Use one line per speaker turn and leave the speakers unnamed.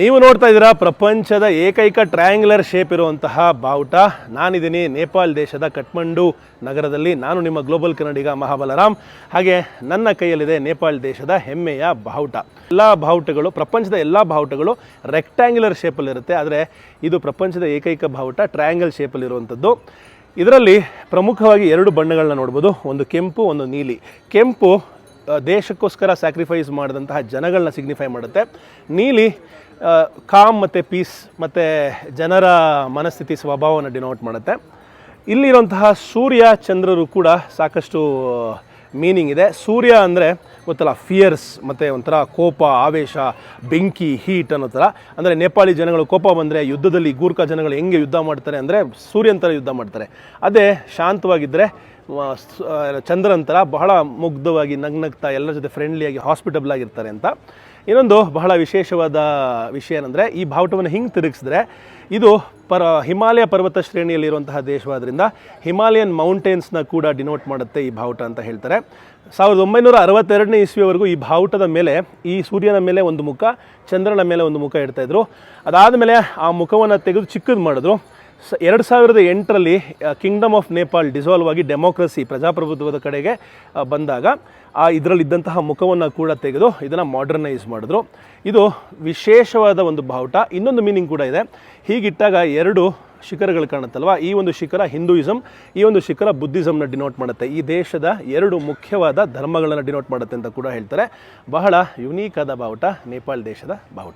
ನೀವು ನೋಡ್ತಾ ಇದ್ದೀರಾ ಪ್ರಪಂಚದ ಏಕೈಕ ಟ್ರಯಾಂಗ್ಯುಲರ್ ಶೇಪ್ ಇರುವಂತಹ ಬಾವುಟ. ನಾನಿದ್ದೀನಿ ನೇಪಾಳ ದೇಶದ ಕಠ್ಮಂಡು ನಗರದಲ್ಲಿ ನಾನು ನಿಮ್ಮ ಗ್ಲೋಬಲ್ ಕನ್ನಡಿಗ ಮಹಾಬಲರಾಮ್. ಹಾಗೆ ನನ್ನ ಕೈಯಲ್ಲಿದೆ ನೇಪಾಳ ದೇಶದ ಹೆಮ್ಮೆಯ ಬಾವುಟ. ಎಲ್ಲ ಬಾವುಟಗಳು, ಪ್ರಪಂಚದ ಎಲ್ಲ ಬಾವುಟಗಳು ರೆಕ್ಟ್ಯಾಂಗ್ಯುಲರ್ ಶೇಪಲ್ಲಿರುತ್ತೆ ಆದರೆ ಇದು ಪ್ರಪಂಚದ ಏಕೈಕ ಬಾವುಟ ಟ್ರಯಾಂಗಲ್ ಶೇಪಲ್ಲಿರುವಂಥದ್ದು ಇದರಲ್ಲಿ ಪ್ರಮುಖವಾಗಿ ಎರಡು ಬಣ್ಣಗಳನ್ನ ನೋಡ್ಬೋದು. ಒಂದು ಕೆಂಪು, ಒಂದು ನೀಲಿ. ಕೆಂಪು ದೇಶಕ್ಕೋಸ್ಕರ ಸ್ಯಾಕ್ರಿಫೈಸ್ ಮಾಡಿದಂತಹ ಜನಗಳನ್ನ ಸಿಗ್ನಿಫೈ ಮಾಡುತ್ತೆ. ನೀಲಿ ಕಾಮ್ ಮತ್ತು ಪೀಸ್ ಮತ್ತು ಜನರ ಮನಸ್ಥಿತಿ ಸ್ವಭಾವವನ್ನು ಡಿನೋಟ್ ಮಾಡುತ್ತೆ. ಇಲ್ಲಿರುವಂತಹ ಸೂರ್ಯ, ಚಂದ್ರರು ಕೂಡ ಸಾಕಷ್ಟು ಮೀನಿಂಗ್ ಇದೆ. ಸೂರ್ಯ ಅಂದರೆ ಗೊತ್ತಲ್ಲ ಫಿಯರ್ಸ್ ಮತ್ತು ಒಂಥರ ಕೋಪ, ಆವೇಶ, ಬೆಂಕಿ ಹೀಟ್ ಅನ್ನೋ ಥರ. ಅಂದರೆ ನೇಪಾಳಿ ಜನಗಳು ಕೋಪ ಬಂದರೆ ಯುದ್ಧದಲ್ಲಿ ಗೂರ್ಖಾ ಜನಗಳು ಹೆಂಗೆ ಯುದ್ಧ ಮಾಡ್ತಾರೆ ಅಂದರೆ ಸೂರ್ಯನ ಥರ ಯುದ್ಧ ಮಾಡ್ತಾರೆ. ಅದೇ ಶಾಂತವಾಗಿದ್ದರೆ ಥರ ಬಹಳ ಮುಗ್ಧವಾಗಿ ನಗ್ನಗ್ತಾ ಎಲ್ಲರ ಜೊತೆ ಫ್ರೆಂಡ್ಲಿಯಾಗಿ ಹಾಸ್ಪಿಟಬಲ್ ಆಗಿರ್ತಾರೆ ಅಂತ. ಇನ್ನೊಂದು ಬಹಳ ವಿಶೇಷವಾದ ವಿಷಯ ಏನಂದರೆ, ಈ ಬಾವುಟವನ್ನು ಹಿಂಗೆ ತಿರುಗಿಸಿದ್ರೆ, ಇದು ಪರ, ಹಿಮಾಲಯ ಪರ್ವತ ಶ್ರೇಣಿಯಲ್ಲಿರುವಂತಹ ದೇಶವಾದ್ರಿಂದ ಹಿಮಾಲಯನ್ ಮೌಂಟೇನ್ಸ್ನ ಕೂಡ ಡಿನೋಟ್ ಮಾಡುತ್ತೆ ಈ ಬಾವುಟ ಅಂತ ಹೇಳ್ತಾರೆ. ಸಾವಿರದ ಒಂಬೈನೂರ ಅರವತ್ತೆರಡನೇ ಇಸ್ವಿಯವರೆಗೂ ಈ ಬಾವುಟದ ಮೇಲೆ, ಈ ಸೂರ್ಯನ ಮೇಲೆ ಒಂದು ಮುಖ, ಚಂದ್ರನ ಮೇಲೆ ಒಂದು ಮುಖ ಇಡ್ತಾಯಿದ್ರು ಅದಾದ ಅದಾದಮೇಲೆ ಆ ಮುಖವನ್ನು ತೆಗೆದು ಚಿಕ್ಕದು ಮಾಡಿದ್ರು. ಸ ಎರಡು ಸಾವಿರದ ಎಂಟರಲ್ಲಿ ಕಿಂಗ್ಡಮ್ ಆಫ್ ನೇಪಾಲ್ ಡಿಸಾಲ್ವ್ ಆಗಿ ಡೆಮೋಕ್ರಸಿ ಪ್ರಜಾಪ್ರಭುತ್ವದ ಕಡೆಗೆ ಬಂದಾಗ, ಆ, ಇದರಲ್ಲಿದ್ದಂತಹ ಮುಖವನ್ನು ಕೂಡ ತೆಗೆದು ಇದನ್ನು ಮಾಡರ್ನೈಸ್ ಮಾಡಿದ್ರು. ಇದು ವಿಶೇಷವಾದ ಒಂದು ಬಾವುಟ. ಇನ್ನೊಂದು ಮೀನಿಂಗ್ ಕೂಡ ಇದೆ. ಹೀಗಿಟ್ಟಾಗ ಎರಡು ಶಿಖರಗಳು ಕಾಣುತ್ತಲ್ವ? ಈ ಒಂದು ಶಿಖರ ಹಿಂದೂಯಿಸಮ್ ಈ ಒಂದು ಶಿಖರ ಬುದ್ಧಿಸಮ್ನ ಡಿನೋಟ್ ಮಾಡುತ್ತೆ. ಈ ದೇಶದ ಎರಡು ಮುಖ್ಯವಾದ ಧರ್ಮಗಳನ್ನು ಡಿನೋಟ್ ಮಾಡುತ್ತೆ ಅಂತ ಕೂಡ ಹೇಳ್ತಾರೆ. ಬಹಳ ಯುನೀಕ್ ಆದ ಬಾವುಟ ನೇಪಾಳ ದೇಶದ ಬಾವುಟ.